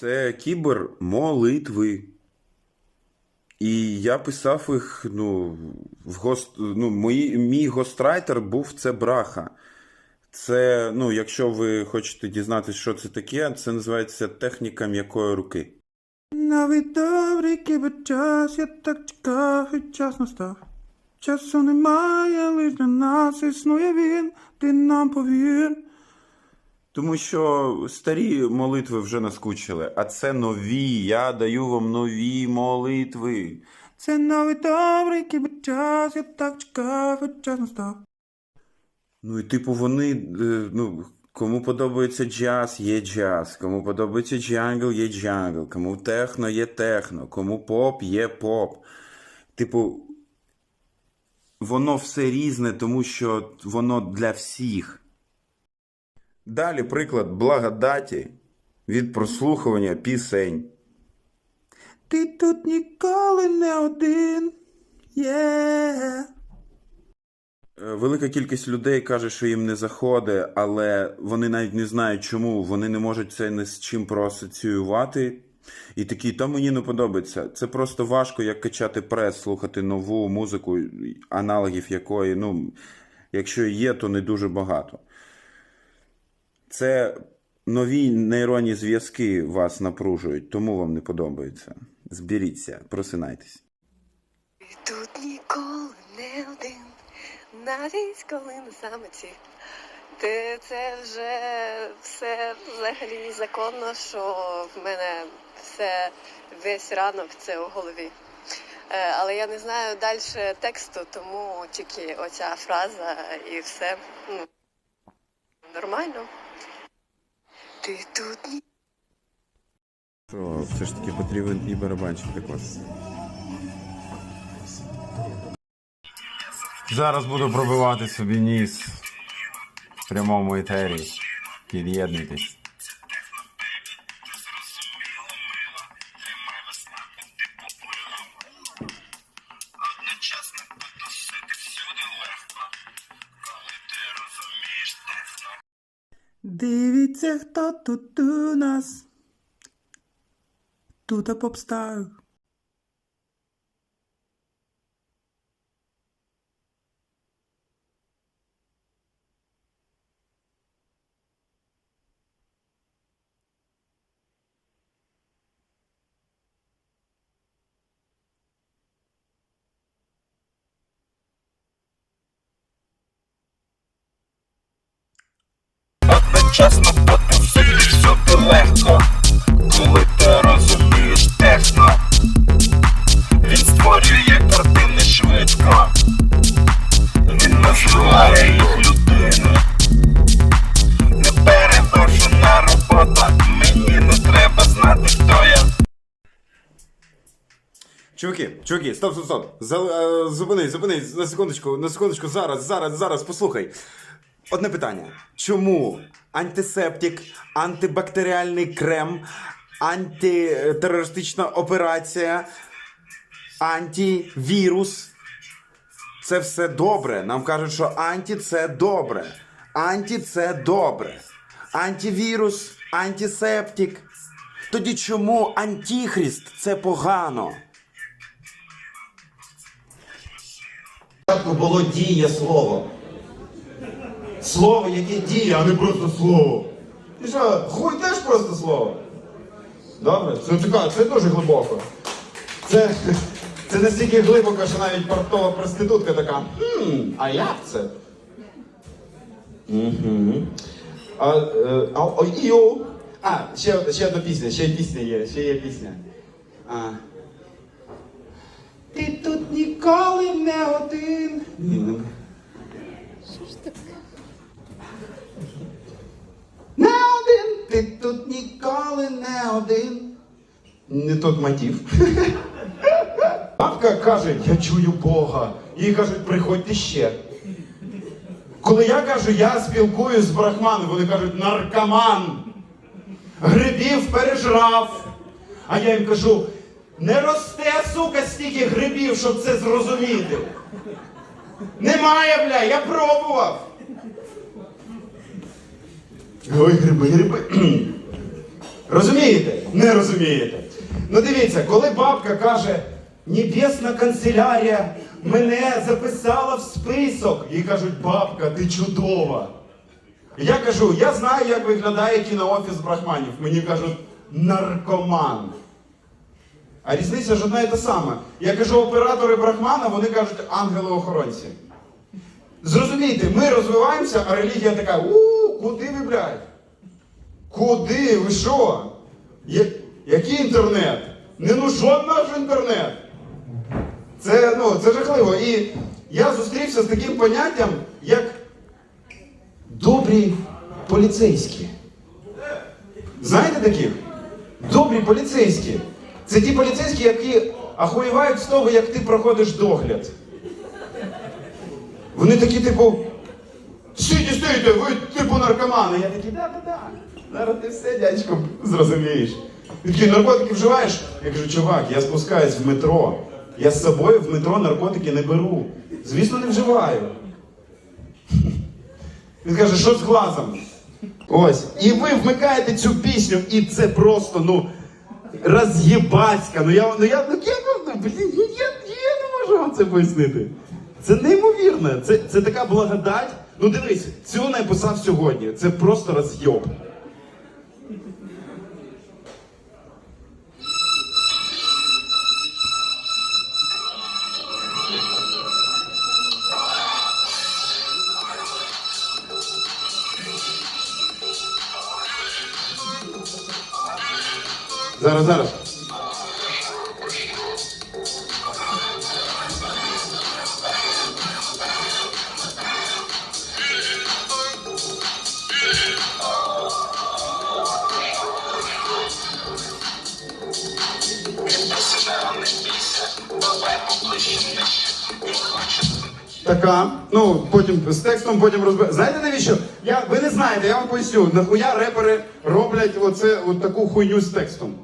Це кібер молитви. І я писав їх, ну, в гост... ну мої... мій гострайтер був це браха. Це, ну, якщо ви хочете дізнатися, що це таке, це називається техніка м'якої руки. Навіть добрий кіберчас, я так чекав, і час настав. Часу немає, лиш для нас існує він, ти нам повір. Тому що старі молитви вже наскучили, а це нові. Я даю вам нові молитви. Це новий добрий кіберчас, я так чекав, і час настав. Ну і типу вони, е, ну, кому подобається джаз, є джаз, кому подобається джангл, є джангл, кому техно, є техно, кому поп, є поп. Типу, воно все різне, тому що воно для всіх. Далі приклад благодаті від прослухування пісень. Ти тут ніколи не один. Є. Е, Велика кількість людей каже, що їм не заходить, але вони навіть не знають чому. Вони не можуть це ні з чим проасоціювати. І такі, то мені не подобається. Це просто важко, як качати прес, слухати нову музику, аналогів якої, ну, якщо є, то не дуже багато. Це нові нейронні зв'язки вас напружують, тому вам не подобається. Зберіться, просинайтесь. Тут ніколи не один, навіть коли на самоті. Ти це вже все взагалі законно, що в мене все весь ранок це у голові. Е, Але я не знаю далі тексту, тому тільки оця фраза і все ну, нормально. Ти тут ні. Що все ж таки потрібен і барабанчик також. Зараз буду пробивати собі ніс в прямому етері. Під'єднуйтесь. Дивіться, хто тут у нас. Тут попстар. Одночасно потусити всюди легко, коли ти розумієш техно, він створює картини швидко, він називає їх людини. Неперевершена робота, мені не треба знати, хто я. Чуваки, чуваки, стоп, стоп, стоп. За, е, зупинись, зупинись на секундочку, на секундочку, зараз, зараз, зараз, послухай. Одне питання. Чому антисептик, антибактеріальний крем, антитерористична операція, антивірус? Це все добре. Нам кажуть, що анті це добре. Анті це добре. Антивірус, антисептик. Тоді чому антихріст це погано? Було діє слово. Слово, яке діє, а не просто слово. І що, хуй теж просто слово. Добре? Це така, це дуже глибоко. Це, це настільки глибоко, що навіть портова проститутка така. Хм, а як це? А, е, а, іо. а ще, ще одна пісня, ще пісня є, ще є пісня. А. Ти тут ніколи не один. Не один, ти тут ніколи не один. Не тот мотив. Бабка каже, я чую Бога. Їй кажуть, приходьте ще. Коли я кажу, я спілкуюсь з брахманом, вони кажуть, наркоман. Грибів пережрав. А я їм кажу, не росте, сука, стільки грибів, щоб це зрозуміти. Немає, бля, я пробував. Ой, гриби, гриби. Розумієте? Не розумієте. Ну дивіться, коли бабка каже, небесна канцелярія мене записала в список, їй кажуть, бабка, ти чудова. Я кажу, я знаю, як виглядає кіноофіс брахманів. Мені кажуть, наркоман. А різниця ж одна і та сама. Я кажу, оператори брахмана, вони кажуть ангели-охоронці. Зрозумійте, ми розвиваємося, а релігія така, куди ви? Куди? Ви що? Який інтернет? Не нужен наш інтернет. Це, ну, це жахливо. І я зустрівся з таким поняттям, як добрі поліцейські. Знаєте таких? Добрі поліцейські. Це ті поліцейські, які ахуєвають з того, як ти проходиш догляд. Вони такі, типу, стійте, стійте, ви типу наркомани. Я такий, да, да, да. Зараз ти все, дядько, зрозумієш. Він наркотики вживаєш? Я кажу, чувак, я спускаюсь в метро. Я з собою в метро наркотики не беру. Звісно, не вживаю. Він каже, що з глазом? Ось. І ви вмикаєте цю пісню, і це просто, ну, роз'єбаська. Ну я, ну я, ну я, ну, блін, я, я, я не можу вам це пояснити. Це неймовірно. Це, це така благодать. Ну дивись, цього написав сьогодні. Це просто роз'єб. Зараз, зараз. Така, ну потім з текстом, потім розбер. Знаєте навіщо? Я, ви не знаєте, я вам поясню, нахуя репери роблять оце, от таку хуйню з текстом.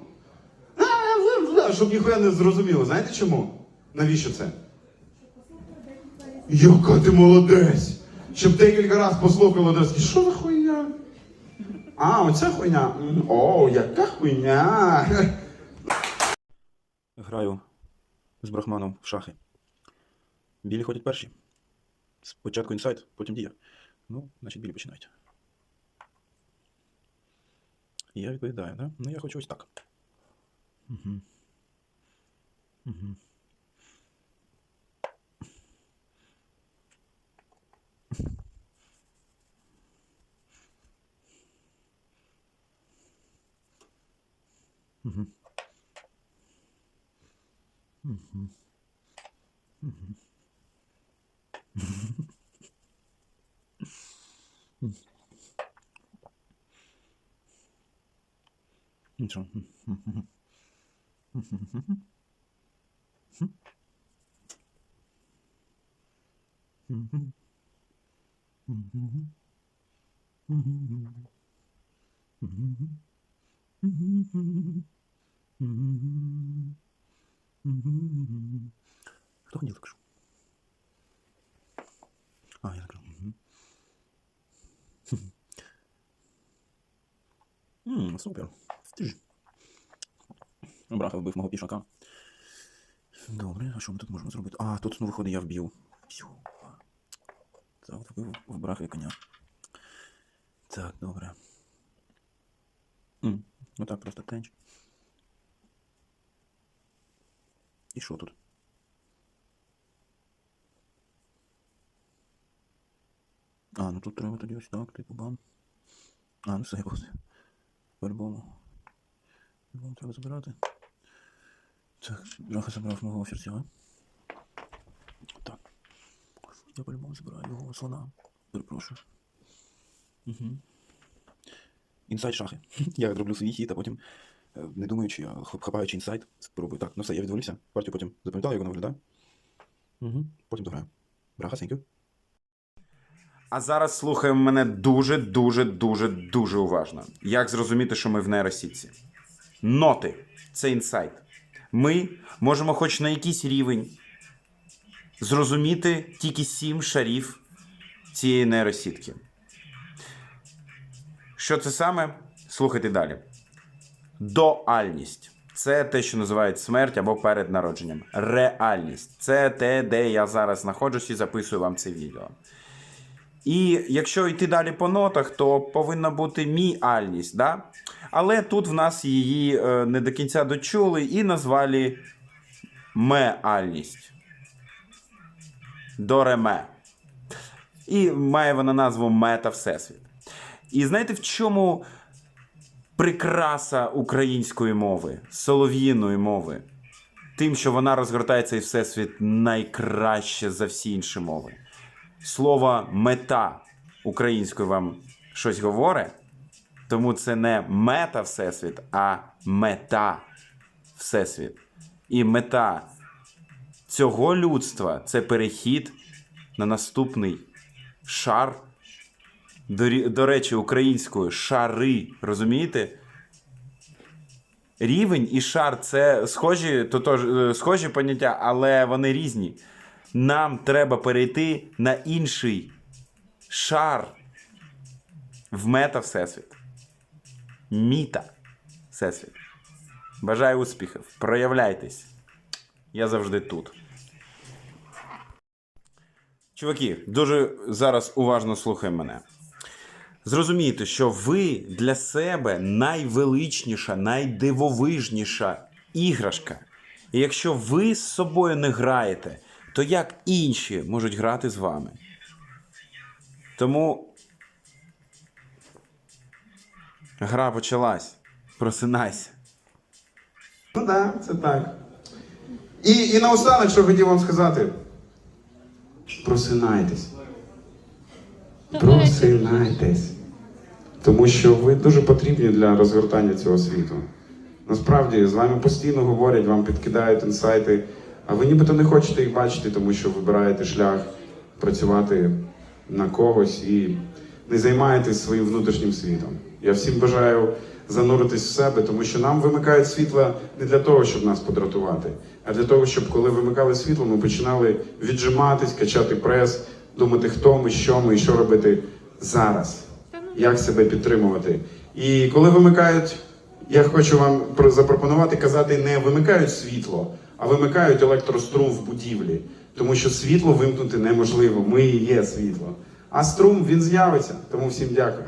Щоб ніхуя не зрозуміло. Знаєте чому? Навіщо це? Яка ти молодець! Щоб декілька разів послухали одразу, що за хуйня? А, оця хуйня. О, яка хуйня. Граю з Брахманом в шахи. Білі ходять перші. Спочатку інсайт, потім дія. Ну, значить, білі починають. Я відповідаю, да? Ну, я хочу ось так. Угу. Угу. Угу. Нічого. Хто хотів кажу? А, я так кажу. Ммм, супер. Браха вбив мого пішака. Добре, а що ми тут можемо зробити? А, тут, ну, виходить, я вб'ю. Так, вбив в брахи коня. Так, добре. Ну так, просто тенч. І що тут? А, ну тут треба тоді ось так, типу бам. А, ну все, просто. По-любому. По-любому треба забирати. Так, Драха забрав мого офірця. Так. Я по-любому забираю його слона. Перепрошую. Угу. Інсайд шахи. Я роблю свій хід, а потім, не думаючи, хапаючи інсайд, спробую. Так, ну все, я відволився. Партію потім запам'ятав, як вона виглядає. Угу. Потім дограю. Браха, thank you. А зараз слухаємо мене дуже, дуже, дуже, дуже уважно. Як зрозуміти, що ми в нейросітці? Ноти це інсайт. Ми можемо хоч на якийсь рівень зрозуміти тільки сім шарів цієї нейросітки. Що це саме? Слухайте далі. Доальність. Це те, що називають смерть або перед народженням. Реальність. Це те, де я зараз знаходжусь і записую вам це відео. І якщо йти далі по нотах, то повинна бути міальність. Да? Але тут в нас її е, не до кінця дочули і назвали меальність. Дореме. І має вона назву Мета Всесвіт. І знаєте, в чому прикраса української мови, солов'їної мови? Тим, що вона розгортає цей всесвіт найкраще за всі інші мови. Слово мета українською вам щось говорить, тому це не мета Всесвіт, а мета Всесвіт. І мета цього людства це перехід на наступний шар. До, до речі, українською шари. Розумієте? Рівень і шар це схожі, тотож, е, схожі поняття, але вони різні. Нам треба перейти на інший шар в мета Всесвіт. Міта Всесвіт. Бажаю успіхів. Проявляйтесь. Я завжди тут. Чуваки, дуже зараз уважно слухай мене. Зрозумійте, що ви для себе найвеличніша, найдивовижніша іграшка. І якщо ви з собою не граєте, то як інші можуть грати з вами? Тому гра почалась. Просинайся. Ну так, це так. І, і наостанок, що хотів вам сказати. Просинайтесь. Просинайтесь. Тому що ви дуже потрібні для розгортання цього світу. Насправді, з вами постійно говорять, вам підкидають інсайти, а ви нібито не хочете їх бачити, тому що вибираєте шлях працювати на когось і не займаєтесь своїм внутрішнім світом. Я всім бажаю зануритись в себе, тому що нам вимикають світло не для того, щоб нас подратувати, а для того, щоб коли вимикали світло, ми починали віджиматись, качати прес, думати, хто ми, що ми і що робити зараз, як себе підтримувати. І коли вимикають, я хочу вам про- запропонувати казати, не вимикають світло, а вимикають електрострум в будівлі. Тому що світло вимкнути неможливо. Ми і є світло. А струм він з'явиться. Тому всім дякую.